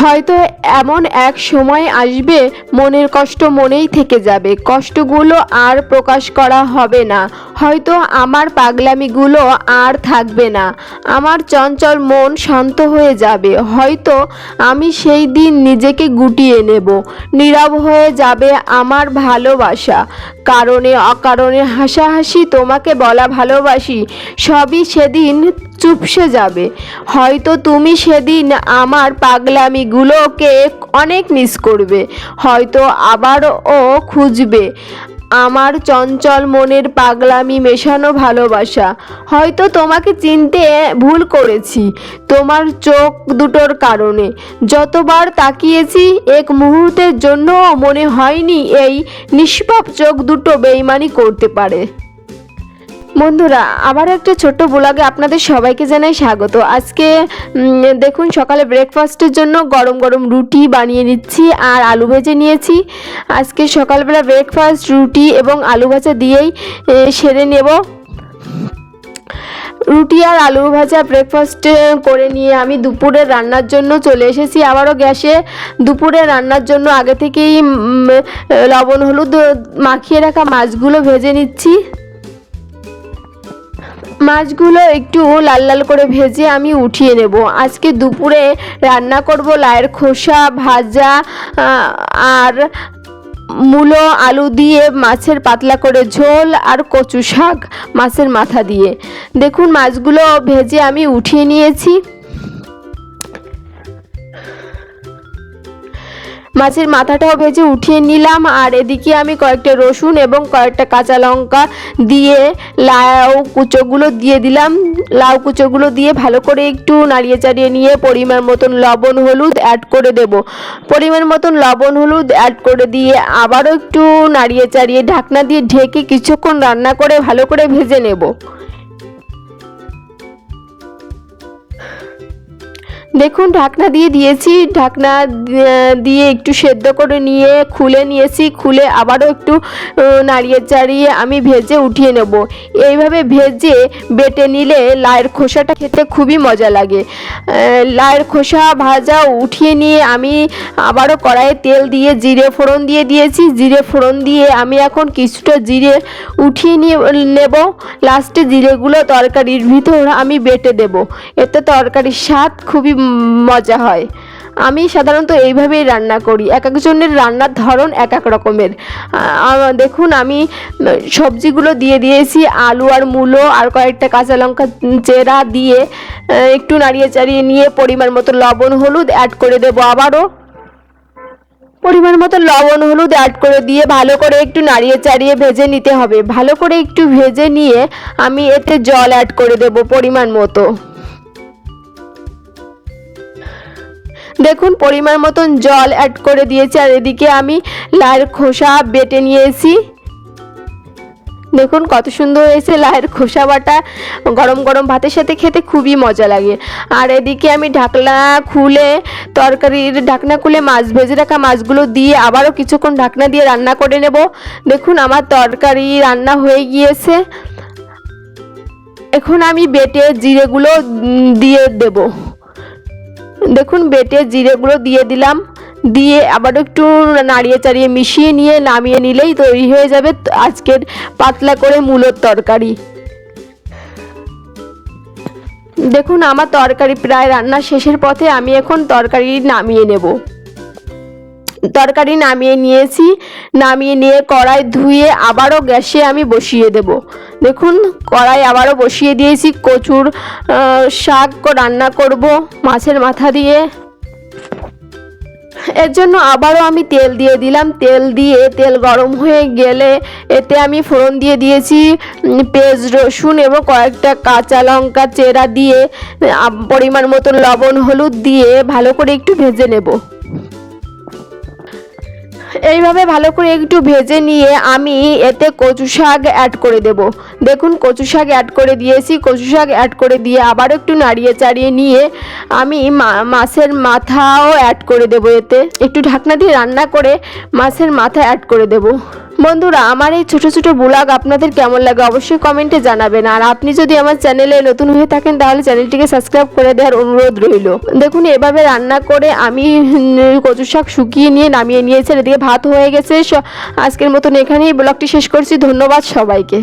হয়তো এমন এক সময় আসবে, মনের কষ্ট মনেই থেকে যাবে, কষ্টগুলো আর প্রকাশ করা হবে না। হয়তো আমার পাগলামিগুলো আর থাকবে না, আমার চঞ্চল মন শান্ত হয়ে যাবে, হয়তো আমি সেই দিন নিজেকে গুটিয়ে নেব, নীরব হয়ে যাবে আমার ভালোবাসা। কারণে অকারণে হাসাহাসি তোমাকে বলা ভালোবাসি, সবই সেদিন চুপসে যাবে। হয়তো তুমি সেদিন আমার পাগলামিগুলোকে অনেক মিস করবে। হয়তো আবারও খুঁজবে। আমার চঞ্চল মনের পাগলামি মেশানো ভালোবাসা। হয়তো তোমাকে চিনতে ভুল করেছি, তোমার চোখ দুটোর কারণে। যতবার তাকিয়েছি, এক মুহূর্তের জন্য মনে হয়নি এই নিষ্পাপ চোখ দুটো বেইমানি করতে পারে। বন্ধুরা আবার একটা ছোট্ট ব্লগে আপনাদের সবাইকে জানাই স্বাগত। আজকে দেখুন সকালে ব্রেকফাস্টের জন্য গরম গরম রুটি বানিয়ে নিচ্ছি আর আলু ভেজে নিয়েছি। আজকে সকালবেলা ব্রেকফাস্ট রুটি এবং আলু ভাজা দিয়েই সেরে নেব। রুটি আর আলু ভাজা ব্রেকফাস্ট করে নিয়ে আমি দুপুরের রান্নার জন্য চলে এসেছি। আবারও গ্যাসে দুপুরে রান্নার জন্য আগে থেকেই লবণ, হলুদ মাখিয়ে রাখা মাছগুলো ভেজে নিচ্ছি। মাছগুলো একটু লাল লাল করে ভেজে আমি উঠিয়ে নেব। আজকে দুপুরে রান্না করব লায়ের খোসা, ভাজা আর মূলো, আলু দিয়ে মাছের পাতলা করে ঝোল আর কচু শাক মাছের মাথা দিয়ে। দেখুন মাছগুলো ভেজে আমি উঠিয়ে নিয়েছি। মাছের মাথাটাও ভেজে উঠিয়ে নিলাম। আর এদিকে আমি কয়েকটা রসুন এবং কয়েকটা কাঁচা লঙ্কা দিয়ে লাউ কুচোগুলো দিয়ে দিলাম। লাউ কুচোগুলো দিয়ে ভালো করে একটু নাড়িয়ে চাড়িয়ে নিয়ে পরিমাণ মতন লবণ, হলুদ অ্যাড করে দেব। পরিমাণ মতন লবণ, হলুদ অ্যাড করে দিয়ে আবারও একটু নাড়িয়ে চাড়িয়ে ঢাকনা দিয়ে ঢেকে কিছুক্ষণ রান্না করে ভালো করে ভেজে নেব। দেখুন, ঢাকনা দিয়ে দিয়েছি। ঢাকনা দিয়ে- একটু সেদ্ধ করে নিয়ে, খুলে নিয়েছি। খুলে আবারও একটু নাড়িয়ে চাড়িয়ে আমি ভেজে উঠিয়ে নেব। এইভাবে ভেজে বেটে নিলে লায়ের খোসাটা খেতে খুবই মজা লাগে। লায়ের খোসা ভাজা উঠিয়ে নিয়ে আমি আবারও কড়াইয়ে তেল দিয়ে, জিরে ফোড়ন দিয়ে দিয়েছি। জিরে ফোড়ন দিয়ে আমি এখন কিছুটা জিরে উঠিয়ে নিয়ে, নেব। লাস্টে জিরেগুলো তরকারির ভিতর আমি বেটে দেব। এতে তরকারির স্বাদ খুবই মজা হয়। আমি সাধারণত এইভাবেই রান্না করি। এক একজনের রান্নার ধরন এক এক রকমের। দেখুন, আমি সবজিগুলো দিয়ে দিয়েছি, আলু আর মূলো আর কয়েকটা কাঁচা লঙ্কা চেরা দিয়ে একটু নাড়িয়ে চাড়িয়ে নিয়ে পরিমাণ মতো লবণ, হলুদ অ্যাড করে দেবো আবারও। পরিমাণ মতো লবণ, হলুদ অ্যাড করে দিয়ে ভালো করে একটু নাড়িয়ে চাড়িয়ে ভেজে নিতে হবে। ভালো করে একটু ভেজে নিয়ে আমি এতে জল অ্যাড করে দেব পরিমাণ মতো। দেখুন, পরিমাণ মতন জল অ্যাড করে দিয়েছি, আর এদিকে আমি লায়ের খোসা বেটে নিয়েছি। দেখুন, কত সুন্দর হয়েছে লায়ের খোসা বাটা। গরম গরম ভাতের সাথে খেতে খুবই মজা লাগে। আর এদিকে আমি ঢাকনা খুলে, তরকারির ঢাকনা খুলে মাছ, ভেজে রাখা মাছগুলো দিয়ে আবারও কিছুক্ষণ ঢাকনা দিয়ে রান্না করে নেব। দেখুন, আমার তরকারি রান্না হয়ে গিয়েছে। এখন আমি বেটে জিরেগুলো দিয়ে দেবো। দেখুন, বেটে জিরেগুলো দিয়ে দিলাম। দিয়ে আবার একটু নাড়িয়ে চাড়িয়ে মিশিয়ে নিয়ে নামিয়ে নিলেই তৈরি হয়ে যাবে আজকের পাতলা করে মূলোর তরকারি। দেখুন, আমার তরকারি প্রায় রান্না শেষের পথে আমি এখন তরকারি নামিয়ে নেব। তরকারি নামিয়ে নিয়েছি। নামিয়ে নিয়ে কড়াই ধুয়ে আবারও গ্যাসে আমি বসিয়ে দেব। দেখুন, কড়াই আবারও বসিয়ে দিয়েছি। কচুর শাক রান্না করব মাছের মাথা দিয়ে। এর জন্য আবারও আমি তেল দিয়ে দিলাম। তেল দিয়ে তেল গরম হয়ে গেলে এতে আমি ফোড়ন দিয়ে দিয়েছি পেঁয়াজ, রসুন এবং কয়েকটা কাঁচা লঙ্কা চেরা দিয়ে পরিমাণ মতো লবণ, হলুদ দিয়ে ভালো করে একটু ভেজে নেব। এইভাবে ভালো করে একটু ভেজে নিয়ে আমি এতে কচু শাক অ্যাড করে দেব। দেখুন, কচু শাক অ্যাড করে দিয়েছি। কচু শাক অ্যাড করে দিয়ে আবার একটু নাড়িয়ে চাড়িয়ে নিয়ে আমি মাছের মাথাও অ্যাড করে দেব এতে। একটু ঢাকনা দিয়ে রান্না করে মাছের মাথা অ্যাড করে দেব। বন্ধুরা, আমার এই ছোটো ছোটো ব্লগ আপনাদের কেমন লাগে অবশ্যই কমেন্টে জানাবেন। আর আপনি যদি আমার চ্যানেলে নতুন হয়ে থাকেন, তাহলে চ্যানেলটিকে সাবস্ক্রাইব করে দেওয়ার অনুরোধ রইল। দেখুন, এভাবে রান্না করে আমি কচু শাক শুকিয়ে নিয়ে নামিয়ে নিয়েছি এদিকে ভাত হয়ে গেছে। আজকের মতন এখানেই ব্লগটি শেষ করছি। ধন্যবাদ সবাইকে।